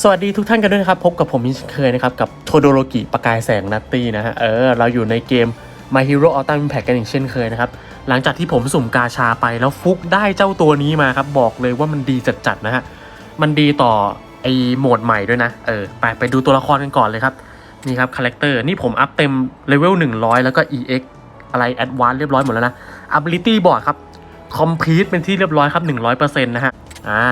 สวัสดีทุกท่านกันด้วยนะครับ พบกับผมมินเช่นเคยนะครับ กับโทโดโรกิประกายแสงนัตตี้นะฮะ เออ เราอยู่ในเกม My Hero Ultimate Impact กันอย่างเช่นเคยนะครับ หลังจากที่ผมสุ่มกาชาไปแล้วฟุกได้เจ้าตัวนี้มาครับ บอกเลยว่ามันดีจัดๆนะฮะ มันดีต่อไอโหมดใหม่ด้วยนะ เออ ไปไปดูตัวละครกันก่อนเลยครับ นี่ครับคาแรคเตอร์นี่ผมอัพเต็มเลเวล100 แล้วก็ EX อะไร Advanced เรียบร้อยหมดแล้วนะ Ability Board ครับ Complete เป็นที่เรียบร้อยครับ100%นะฮะ อ่า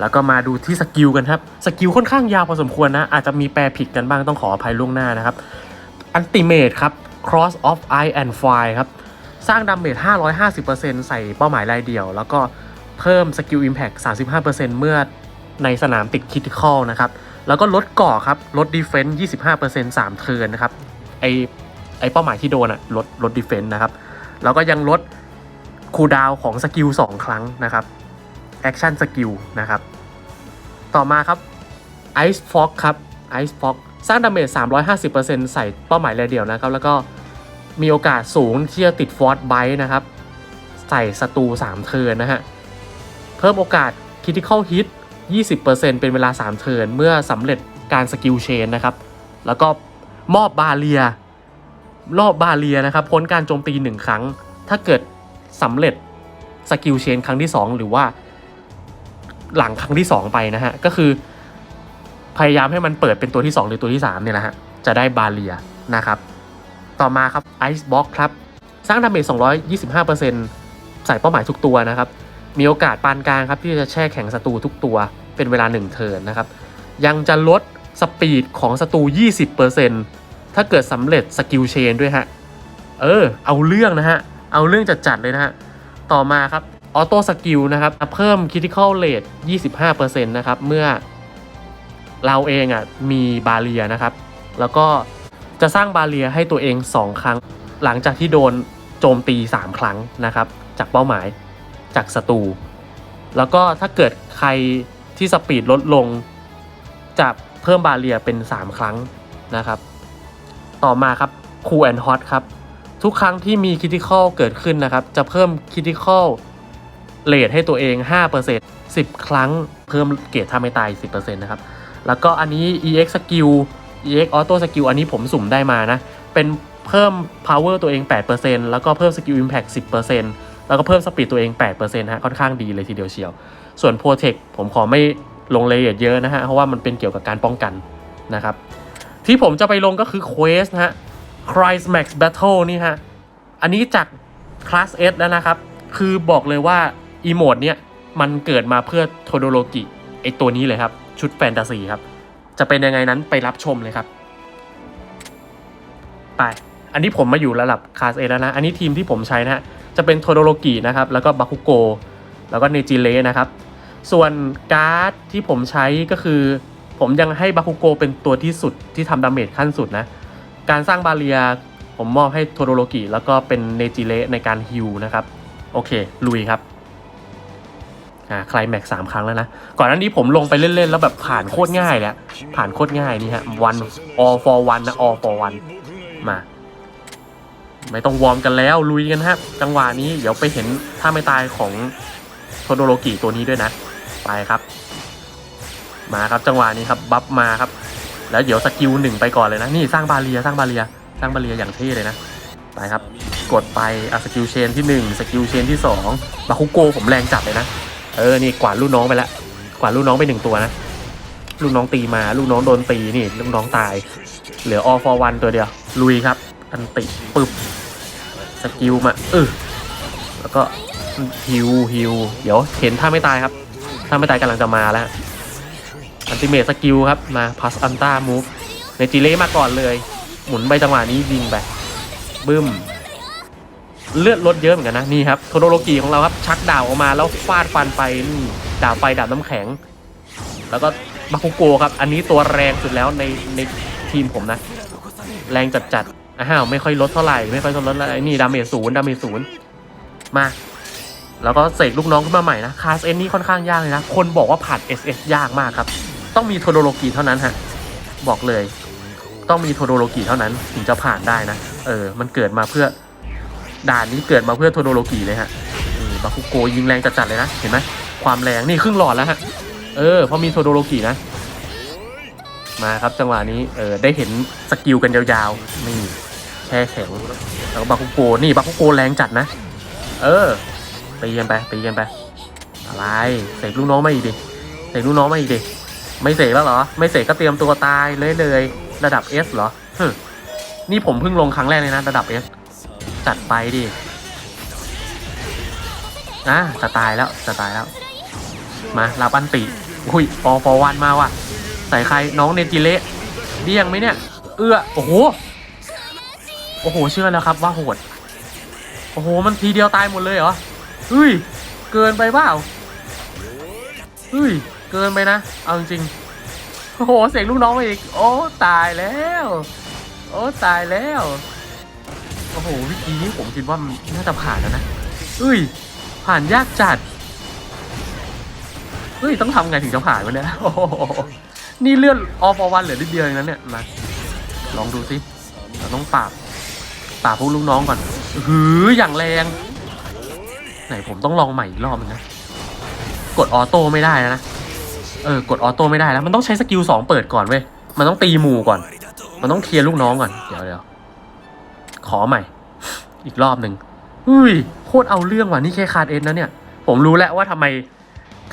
แล้วก็มาดูที่สกิลกันครับ สกิลค่อนข้างยาวพอสมควรนะ อาจจะมีแปลผิดกันบ้างต้องขออภัยล่วงหน้านะครับอันติเมตครับ Cross of Eye and Fire ครับ สร้างดาเมจ 550%ใส่เป้าหมายรายเดี่ยว แล้วก็เพิ่มสกิล Impact 35%เมื่อในสนามติดคิติคอลนะครับ แล้วก็ลดกาะครับ ลด Defense 25% 3 เทิร์นนะครับ ไอไอเป้าหมายที่โดนอะลดลด Defense นะครับ แล้วก็ยังลดคูลดาวของสกิล 2 ครั้งนะครับ แอคชั่นสกิลนะครับ ต่อมาครับ Ice Fog ครับ Ice Fog สร้างดาเมจ 350%ใส่เป้าหมายรายเดียวนะครับ แล้วก็มีโอกาสสูงที่จะติดฟอร์ e ไบ e นะครับ ใส่ศัตรู3เทิร์นนะฮะ เพิ่มโอกาส Critical Hit 20%เป็นเวลา 3 เทิร์นเมื่อสำเร็จการสกิลเชนนะครับ แล้วก็มอบบาเรีย รอบบาเรียนะครับ พ้นการโจมตี 1 ครั้ง ถ้าเกิดสำเร็จสกิลเชนครั้งที่ 2 หรือว่า หลังครั้งที่ 2 ไปนะฮะ ก็คือ พยายามให้มันเปิดเป็นตัวที่ 2 หรือตัวที่3เนี่ยแหละฮะ จะได้บาเรียนะครับ ต่อมาครับ Ice Box ครับ สร้างดาเมจ 225%ใส่เป้าหมายทุกตัวนะครับ มีโอกาสปานกลางครับที่จะแช่แข็งศัตรูทุกตัวเป็นเวลา 1 เทิร์นนะครับ ยังจะลดสปีดของศัตรู 20%ถ้าเกิดสำเร็จสกิลเชนด้วยฮะ เออ เอาเรื่องนะฮะ เอาเรื่องจัดๆเลยนะฮะ ต่อมาครับ ออโต้สกิลนะครับเพิ่ม Critical Rate 25%นะครับเมื่อเราเองอะมีบาเรียนะครับ แล้วก็จะสร้างบาเรียให้ตัวเอง 2 ครั้ง หลังจากที่โดนโจมตี 3 ครั้งนะครับ จากเป้าหมายจากศัตรูแล้วก็ถ้าเกิดใครที่สปีดลดลง จะเพิ่มบาเรียเป็น 3 ครั้งนะครับ ต่อมาครับ Cool and Hot ครับ ทุกครั้งที่มีคิ t ิคอลเกิดขึ้นนะครับ จะเพิ่มคิ t ิคอล เลทให้ตัวเอง 5% 10 ครั้งเพิ่มเกรดถ้าไม่ตาย 10%นะครับ แล้วก็อันนี้ EX Skill EX Auto Skill อันนี้ผมสุ่มได้มานะ เป็นเพิ่ม power ตัวเอง 8%แล้วก็เพิ่ม Skill Impact 10%แล้วก็เพิ่มสปีดตัวเอง 8%ฮะ ค่อนข้างดีเลยทีเดียวเชียว ส่วน Protect ผมขอไม่ลงรายละเอียดเยอะนะฮะ เพราะว่ามันเป็นเกี่ยวกับการป้องกันนะครับ ที่ผมจะไปลงก็คือ Quest นะฮะ Christ Max Battle นี่ฮะ อันนี้จากคลาส S แล้วนะครับ คือบอกเลยว่า อีโมดเนี่ยมันเกิดมาเพื่อโทโดโลกิไอตัวนี้เลยครับ ชุดแฟนตาซีครับ จะเป็นยังไงนั้นไปรับชมเลยครับ ไป อันนี้ผมมาอยู่ระดับคลาส S แล้วนะ อันนี้ทีมที่ผมใช้นะฮะ จะเป็นโทโดโลกินะครับ แล้วก็บาคุโก แล้วก็เนจิเลนะครับ ส่วนการ์ดที่ผมใช้ก็คือ ผมยังให้บาคุโกเป็นตัวที่สุดที่ทำดาเมจขั้นสุดนะ การสร้างบาเรียผมมอบให้โทโดโลกิแล้วก็เป็นเนจิเลในการฮิวนะครับ โอเค ลุยครับ อ่าคลายแม็กสามครั้งแล้วนะ ก่อนหน้านี้ผมลงไปเล่นๆ แล้วแบบผ่านโคตรง่ายเลยอะผ่านโคตรง่ายนี่ฮะ one all for one นะ all for one มา ไม่ต้องวอร์มกันแล้วลุยกันครับจังหวะนี้เดี๋ยวไปเห็นถ้าไม่ตายของโทโดโลกิตัวนี้ด้วยนะ ไปครับ มาครับจังหวะนี้ครับบัฟมาครับ แล้วเดี๋ยวสกิลหนึ่งไปก่อนเลยนะนี่สร้างบาเรียสร้างบาเรียสร้างบาเรียอย่างเท่เลยนะไปครับ กดไปอะสกิลเชนที่ 1 สกิลเชนที่ 2 บาคุโกผมแรงจัดเลยนะ เออ นี่กวาดลูกน้องไปแล้วกวาดลูกน้องไปหนึ่งตัวนะ ลูกน้องตีมา ลูกน้องโดนตีนี่ ลูกน้องตาย เหลือ all for one ตัวเดียว ลุยครับ อันติปึ๊บ สกิลมาเออแล้วก็ฮิวฮิว เดี๋ยวเห็นถ้าไม่ตายครับ ถ้าไม่ตายกำลังจะมาแล้ว อันติเมทสกิลครับ มาพัสอันต้ามูฟในจิเล่มาก่อนเลย หมุนไปจังหวะนี้ยิงไปบึ้ม เลือดลดเยอะเหมือนกันนะนี่ครับโทโดโลกีของเราครับชักดาบออกมาแล้วฟาดฟันไปนี่ดาบไฟดาบน้ำแข็ง แล้วก็มาคุโกะครับ อันนี้ตัวแรงสุดแล้วในในทีมผมนะ แรงจัดจัดอ้าวไม่ค่อยลดเท่าไหร่ไม่ค่อยลดเท่าไรนี่ดาเมจศูนย์ดาเมจศูนย์มา แล้วก็เสกลูกน้องขึ้นมาใหม่นะคาสเอ็นนี่ค่อนข้างยากเลยนะ คนบอกว่าผ่าน SS ยากมากครับ ต้องมีโทโดโลกีเท่านั้นฮะบอกเลย ต้องมีโทโดโลกิเท่านั้นถึงจะผ่านได้นะ เออ มันเกิดมาเพื่อ ด่านนี้เกิดมาเพื่อโทโดโลกิเลยฮะบาคุโกยิงแรงจัดๆเลยนะเห็นไหมความแรงนี่ครึ่งหลอดแล้วฮะเออเพราะมีโทโดโลกินะ มาครับจังหวะนี้เออได้เห็นสกิลกันยาวๆนี่แช่แข็งแล้วบาคุโกนี่บาคุโกแรงจัดนะ เออตีกันไปตีกันไป อะไรเสกลูกน้องมาอีกดิเสกลูกน้องมาอีกดิไม่เสกแล้วเหรอ ไม่เสกก็เตรียมตัวตายเลยเลยระดับ S เหรอนี่ผมเพิ่งลงครั้งแรกเลยนะ ระดับ S จัดไปดิอะจะตายแล้วจะตายแล้ว มารับอันติอุ้ยปอฟอวันมาว่ะ ใส่ใครน้องเนจิเละเดี้ยงไหมเนี่ย เอื้อ โอ้โห โอ้โห เชื่อแล้วครับว่าโหด โอ้โห มันทีเดียวตายหมดเลยเหรอเฮ้ย เกินไปเปล่าเฮ้ย เกินไปนะ เอาจริงโอ้โห เสียงลูกน้องอีก โอ้ ตายแล้ว โอ้ ตายแล้ว อ้โหวิธีนี้ผมคิดว่ามันน่าจะผ่านแล้วนะเฮ้ย ผ่านยากจัดเฮ้ยต้องทำไงถึงจะผ่านวะเนี่ยอ้โหนี่เลื่อนออฟวันเหลือนิดเดียวเองนั้นเนี่ยมาลองดูสิเราต้องปราบปราบพวกลูกน้องก่อนหืออย่างแรง ไหนผมต้องลองใหม่อีกรอบนึงนะ กดออโต้ไม่ได้แล้วนะ เออกดออโต้ไม่ได้แล้ว มันต้องใช้สกิลสองเปิดก่อนเว้ย มันต้องตีหมู่ก่อน มันต้องเคลียร์ลูกน้องก่อน เดี๋ยว ขอใหม่ อีกรอบหนึ่งอุ้ยโคตรเอาเรื่องว่ะนี่แค่คาร์ดเอสนะเนี่ย ผมรู้แล้วว่าทำไม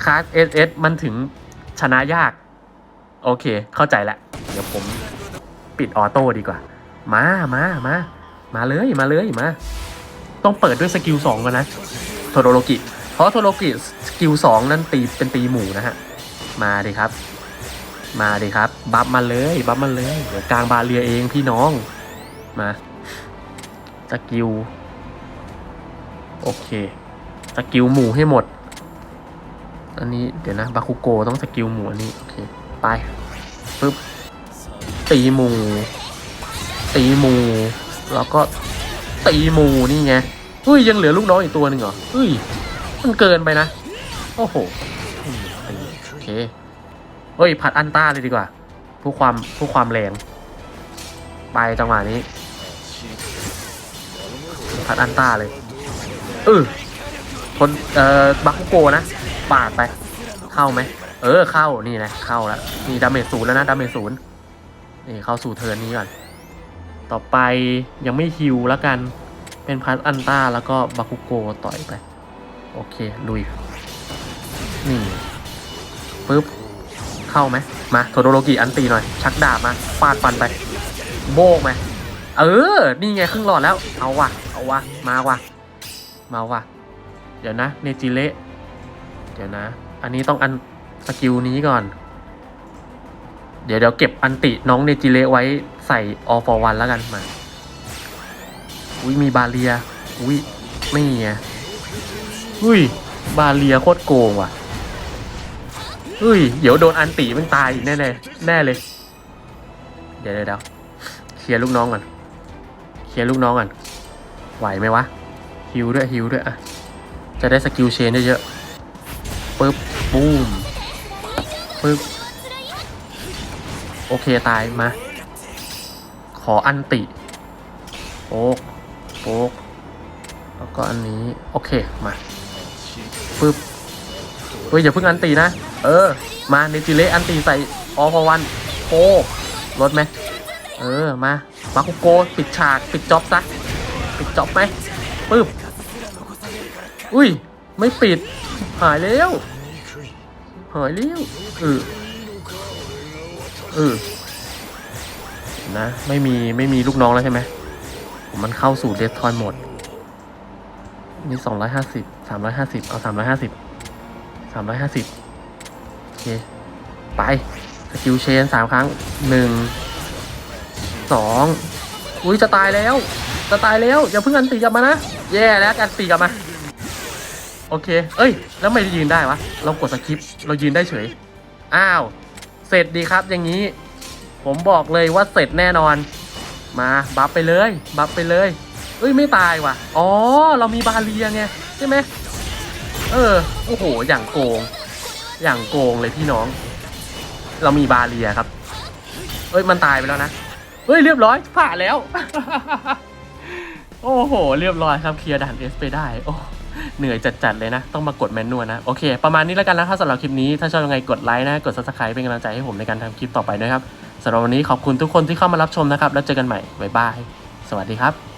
คาร์ดเอสเอสมันถึงชนะยาก โอเค เข้าใจแล้วเดี๋ยวผมปิดออโต้ดีกว่า มามามามาเลยมาเลยมา ต้องเปิดด้วยสกิลสองก่อนนะโทโดโรกิเพราะโทโดโรกิสกิลสองนั่นตีเป็นตีหมู่นะฮะ มาดิครับ มาดิครับ บัฟมาเลย บัฟมาเลย เดี๋ยวกลางบาเรียเองพี่น้องมา สกิล โอเค สกิลหมู่ให้หมด อันนี้เดี๋ยวนะ บาคุโกต้องสกิลหมู่อันนี้ โอเค ไปปึ๊บ ตีหมู่ ตีหมู่ แล้วก็ตีหมู่นี่ไงเฮ้ย ยังเหลือลูกน้องอีกตัวหนึ่งเหรอเฮ้ย มันเกินไปนะ โอ้โหโอเค เฮ้ย ผัดอันต้าเลยดีกว่า ผู้ความผู้ความแรง ไปจังหวะนี้ ผัดอันต้าเลยเออคนเอ่อบักคุโกนะปาดไป เข้าไหมเออเข้านี่นะเข้าแล้วนี่ดาเมจศูนย์แล้วนะดาเมจศูนย์นี่เข้าสู่เทิร์นนี้ก่อนต่อไปยังไม่ฮิวแล้วกันเป็นพัสอันต้าแล้วก็บาคุโกต่อยไป โอเคลุยนี่ปึ๊บเข้าไหมมาโทโดโรกิอันตีหน่อย ชักดาบมาฟาดฟันไป โบกไหม เออ นี่ไงครึ่งหลอดแล้ว เอาว่ะ เอาว่ะ มาว่ะ มาว่ะ เดี๋ยวนะ เนจิเละเดี๋ยวนะ อันนี้ต้องอันสกิลนี้ก่อน เดี๋ยวเดี๋ยวเก็บอันติน้องเนจิเละไว้ใส่ออฟอร์วันแล้วกันมา อุ้ยมีบาเลีย อุ้ยไม่ไงอุ้ย บาเลียโคตรโกงว่ะอุ้ย เดี๋ยวโดนอันติมันตายอีกแน่เลยแน่เลย เดี๋ยวเดี๋ยวเดี๋ยวเคลียร์ลูกน้องก่อน ลียร์ลูกน้องก่อน ไหวไหมวะ ฮิวด้วยฮิวด้วยอะจะได้สกิลเชนเยอะๆปึ๊บบูมปึ๊บ โอเคตายมา ขออันติโป๊กโป๊กแล้วก็อันนี้ โอเค มาปึ๊บเฮ้ยอย่าเพิ่งอันตีนะ เออ มาเนจิเละอันตีใส่ออฟวันโอ้ลดไหมเออ มา มาคุโกปิดฉาก ปิดจ็อบซะ ปิดจ็อบไหมปึ๊บ อุ้ย ไม่ปิด หายแล้ว หายแล้วเออเออนะ ไม่มี ไม่มีลูกน้องแล้วใช่ไหมมมันเข้าสู่เดสทอยหมด นี่สองร้อยห้าสิบ สามร้อยห้าสิบ เอาสามร้อยห้าสิบ สามร้อยห้าสิบโอเค ไป สกิลเชนสามครั้งหนึ่ง สองอุ้ยจะตายแล้ว จะตายแล้วอย่าเพิ่งอันตีกลับมานะ แย่แล้วอันตีกลับมา โอเค เอ้ย แล้วไม่ยืนได้วะ เรากดสคริปต์เรายืนได้เฉย อ้าว เสร็จดีครับอย่างนี้ ผมบอกเลยว่าเสร็จแน่นอน มาบัฟไปเลย บัฟไปเลย เอ้ยไม่ตายว่ะ อ๋อ เรามีบาเรียไงใช่ไหมเออ โอ้โห อย่างโกง อย่างโกงเลยพี่น้อง เรามีบาเรียครับ เอ้ย มันตายไปแล้วนะ เฮ้ยเรียบร้อยผ่านแล้ว โอ้โห เรียบร้อยครับเคลียร์ด่านเอสไปได้โอ้เหนื่อยจัดๆเลยนะ ต้องมากดแมนนวลนะ โอเค ประมาณนี้แล้วกันนะครับสำหรับคลิปนี้ ถ้าชอบยังไงกดไลค์นะ กดซับสไครป์เป็นกำลังใจให้ผมในการทำคลิปต่อไปด้วยครับสำหรับวันนี้ขอบคุณทุกคนที่เข้ามารับชมนะครับ แล้วเจอกันใหม่บ๊ายบาย สวัสดีครับ